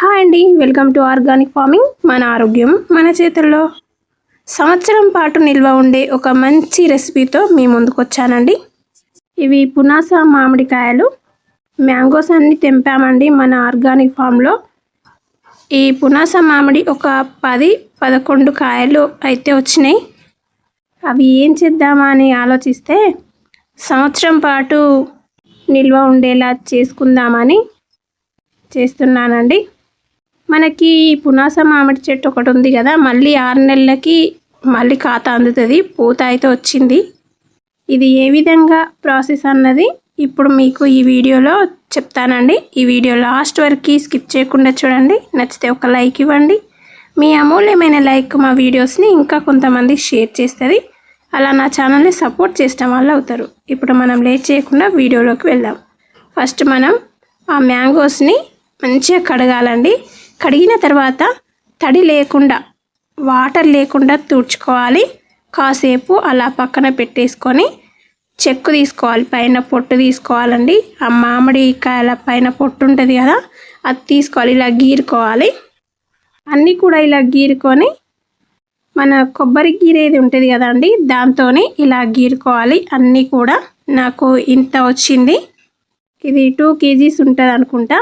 Hi అండి welcome to organic farming మన ఆరోగ్యం మన చేతుల్లో. సంవత్సరం పాటు నిల్వ ఉండే ఒక మంచి రెసిపీతో మీ ముందుకు వచ్చానండి. ఇవి పునాస మామిడికాయలు. మ్యాంగోస్ అన్ని తెంపామండి మన ఆర్గానిక్ ఫామ్లో. ఈ పునాస మామిడి ఒక పది పదకొండు కాయలు అయితే వచ్చినాయి. అవి ఏం చేద్దామా అని ఆలోచిస్తే సంవత్సరం పాటు నిల్వ ఉండేలా చేసుకుందామని చేస్తున్నానండి. మనకి పునాస మామిడి చెట్టు ఒకటి ఉంది కదా మళ్ళీ ఆరు నెలలకి మళ్ళీ ఖాతా అందుతుంది. పూత అయితే వచ్చింది. ఇది ఏ విధంగా ప్రాసెస్ అన్నది ఇప్పుడు మీకు ఈ వీడియోలో చెప్తానండి. ఈ వీడియో లాస్ట్ వరకు స్కిప్ చేయకుండా చూడండి. నచ్చితే ఒక లైక్ ఇవ్వండి. మీ అమూల్యమైన లైక్ మా వీడియోస్ని ఇంకా కొంతమంది షేర్ చేస్తుంది. అలా నా ఛానల్ని సపోర్ట్ చేసిన వాళ్ళు అవుతారు. ఇప్పుడు మనం లేట్ చేయకుండా వీడియోలోకి వెళ్దాం. ఫస్ట్ మనం ఆ మ్యాంగోస్ని మంచిగా కడగాలండి. కడిగిన తర్వాత తడి లేకుండా వాటర్ లేకుండా తుడుచుకోవాలి. కాసేపు అలా పక్కన పెట్టేసుకొని చెక్కు తీసుకోవాలి. పైన పొట్టు తీసుకోవాలండి. ఆ మామిడికాయల పైన పొట్టు ఉంటుంది కదా అది తీసుకోవాలి. ఇలా గీరుకోవాలి. అన్నీ కూడా ఇలా గీరుకొని మన కొబ్బరి గీరేది ఉంటుంది కదండి దాంతో ఇలా గీరుకోవాలి. అన్నీ కూడా నాకు ఇంత వచ్చింది. ఇది టూ కేజీస్ ఉంటుంది అనుకుంటా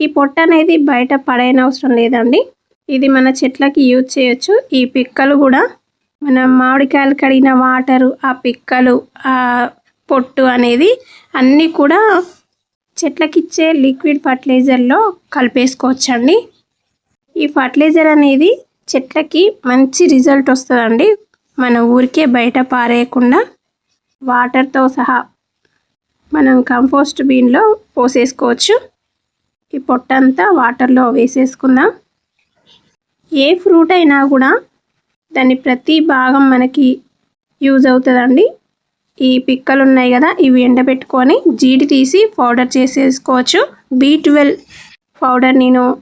ఈ పొట్ట అనేది బయట పడైనవసరం లేదండి. ఇది మన చెట్లకి యూజ్ చేయొచ్చు. ఈ పిక్కలు కూడా మన మామిడికాయలు కడిగిన వాటరు ఆ పిక్కలు ఆ పొట్టు అనేది అన్నీ కూడా చెట్లకిచ్చే లిక్విడ్ ఫర్టిలైజర్లో కలిపేసుకోవచ్చండి. ఈ ఫర్టిలైజర్ అనేది చెట్లకి మంచి రిజల్ట్ వస్తుందండి. మన ఊరికే బయట పారేయకుండా వాటర్తో సహా మనం కంపోస్ట్ బీన్లో పోసేసుకోవచ్చు. ఈ పొట్టంతా వాటర్లో వేసేసుకుందాం. ఏ ఫ్రూట్ అయినా కూడా దాని ప్రతి భాగం మనకి యూజ్ అవుతుందండి. ఈ పిక్కలు ఉన్నాయి కదా ఇవి ఎండబెట్టుకొని జీడి తీసి పౌడర్ చేసేసుకోవచ్చు. బీ ట్వెల్వ్ పౌడర్ నేను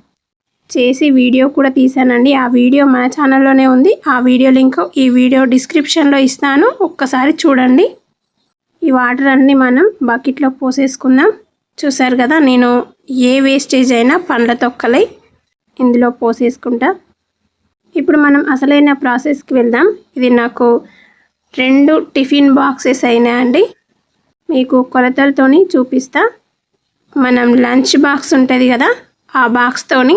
చేసి వీడియో కూడా తీసానండి. ఆ వీడియో మన ఛానల్లోనే ఉంది. ఆ వీడియో లింక్ ఈ వీడియో డిస్క్రిప్షన్లో ఇస్తాను. ఒక్కసారి చూడండి. ఈ వాటర్ అన్నీ మనం బకెట్లో పోసేసుకుందాం. చూసారు కదా నేను ఏ వేస్టేజ్ అయినా పండ్ల తొక్కలై ఇందులో పోసేసుకుంటా. ఇప్పుడు మనం అసలైన ప్రాసెస్కి వెళ్దాం. ఇది నాకు రెండు టిఫిన్ బాక్సెస్ అయినాయండి మీకు కొలతలతోని చూపిస్తా. మనం లంచ్ బాక్స్ ఉంటుంది కదా ఆ బాక్స్తోని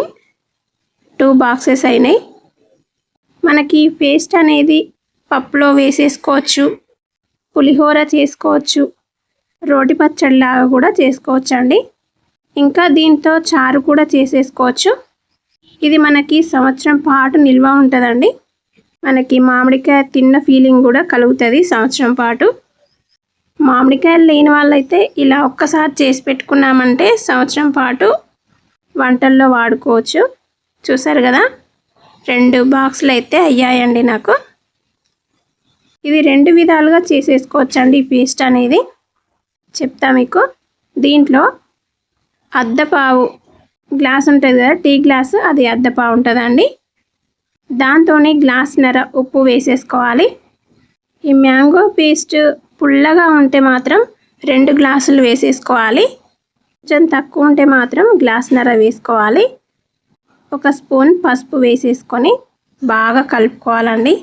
టూ బాక్సెస్ అయినాయి. మనకి పేస్ట్ అనేది పప్పులో వేసేసుకోవచ్చు పులిహోర చేసుకోవచ్చు రోటి పచ్చడిలాగా కూడా చేసుకోవచ్చు అండి ఇంకా దీంతో చారు కూడా చేసేసుకోవచ్చు. ఇది మనకి సంవత్సరం పాటు నిల్వ ఉంటుందండి. మనకి మామిడికాయ తిన్న ఫీలింగ్ కూడా కలుగుతుంది సంవత్సరం పాటు. మామిడికాయలు లేని వాళ్ళైతే ఇలా ఒక్కసారి చేసి పెట్టుకున్నామంటే సంవత్సరం పాటు వంటల్లో వాడుకోవచ్చు. చూసారు కదా? రెండు బాక్సులు అయితే అయ్యాయండి నాకు. ఇది రెండు విధాలుగా చేసేసుకోవచ్చండి ఈ పేస్ట్ అనేది. చెప్తా మీకు. దీంట్లో అద్దపావు గ్లాస్ ఉంటుంది కదా టీ గ్లాసు అది అద్దపావు ఉంటుందండి. గ్లాస్ గ్లాస్నర ఉప్పు వేసేసుకోవాలి. ఈ మ్యాంగో పేస్ట్ పుల్లగా ఉంటే మాత్రం రెండు గ్లాసులు వేసేసుకోవాలి. కొంచెం తక్కువ ఉంటే మాత్రం గ్లాస్నర వేసుకోవాలి. ఒక స్పూన్ పసుపు వేసేసుకొని బాగా కలుపుకోవాలండి.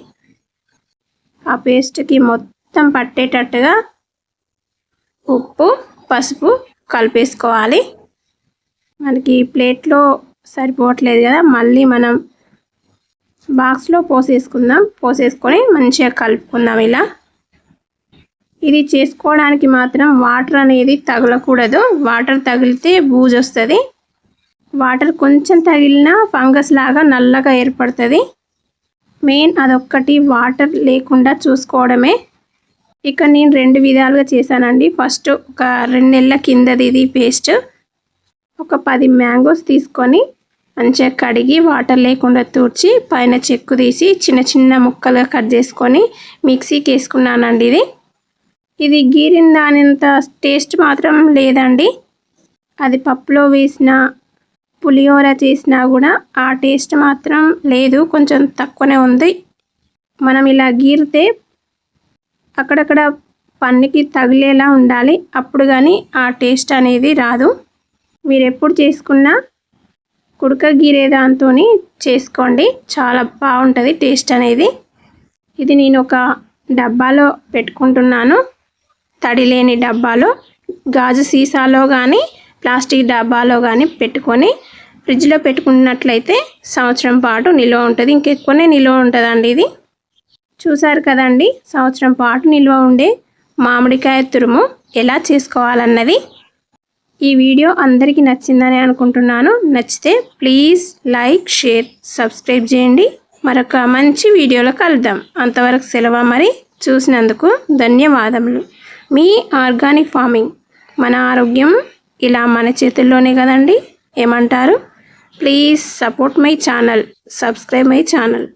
ఆ పేస్ట్కి మొత్తం పట్టేటట్టుగా ఉప్పు పసుపు కలిపేసుకోవాలి. మనకి ప్లేట్లో సరిపోవట్లేదు కదా మళ్ళీ మనం బాక్స్లో పోసేసుకుందాం. పోసేసుకొని మంచిగా కలుపుకుందాం ఇలా. ఇది చేసుకోవడానికి మాత్రం వాటర్ అనేది తగలకూడదు. వాటర్ తగిలితే బూజు వస్తుంది. వాటర్ కొంచెం తగిలినా ఫంగస్ లాగా నల్లగా ఏర్పడుతుంది. మెయిన్ అదొక్కటి వాటర్ లేకుండా చూసుకోవడమే. ఇక నేను రెండు విధాలుగా చేశానండి. ఫస్ట్ ఒక రెండు నెలల కిందది ఇది పేస్ట్. ఒక పది మ్యాంగోస్ తీసుకొని మంచిగా కడిగి వాటర్ లేకుండా తూడ్చి పైన చెక్కు తీసి చిన్న చిన్న ముక్కలుగా కట్ చేసుకొని మిక్సీకి వేసుకున్నానండి ఇది. ఇది గీరిన దానింత టేస్ట్ మాత్రం లేదండి. అది పప్పులో వేసిన పులిహోర చేసినా కూడా ఆ టేస్ట్ మాత్రం లేదు. కొంచెం తక్కువనే ఉంది. మనం ఇలా గీరితే అక్కడక్కడ పన్నుకి తగిలేలా ఉండాలి. అప్పుడు కానీ ఆ టేస్ట్ అనేది రాదు. మీరు ఎప్పుడు చేసుకున్నా కుడక గీరే దాంతో చేసుకోండి. చాలా బాగుంటుంది టేస్ట్ అనేది. ఇది నేను ఒక డబ్బాలో పెట్టుకుంటున్నాను. తడి లేని డబ్బాలో. గాజు సీసాలో కానీ ప్లాస్టిక్ డబ్బాలో కానీ పెట్టుకొని ఫ్రిడ్జ్లో పెట్టుకున్నట్లయితే సంవత్సరం పాటు నిల్వ ఉంటుంది. ఇంకెక్కువనే నిల్వ ఉంటుందండి ఇది. చూసారు కదండి సంవత్సరం పాటు నిల్వ ఉండే మామిడికాయ తురుము ఎలా చేసుకోవాలన్నది. ఈ వీడియో అందరికీ నచ్చిందని అనుకుంటున్నాను. నచ్చితే ప్లీజ్ లైక్ షేర్ సబ్స్క్రైబ్ చేయండి. మరొక మంచి వీడియోలో కలుద్దాం. అంతవరకు సెలవు మరి చూసినందుకు ధన్యవాదములు. మీ ఆర్గానిక్ ఫార్మింగ్ మన ఆరోగ్యం ఇలా మన చేతుల్లోనే కదండి? ఏమంటారు? Please support my channel subscribe my channel.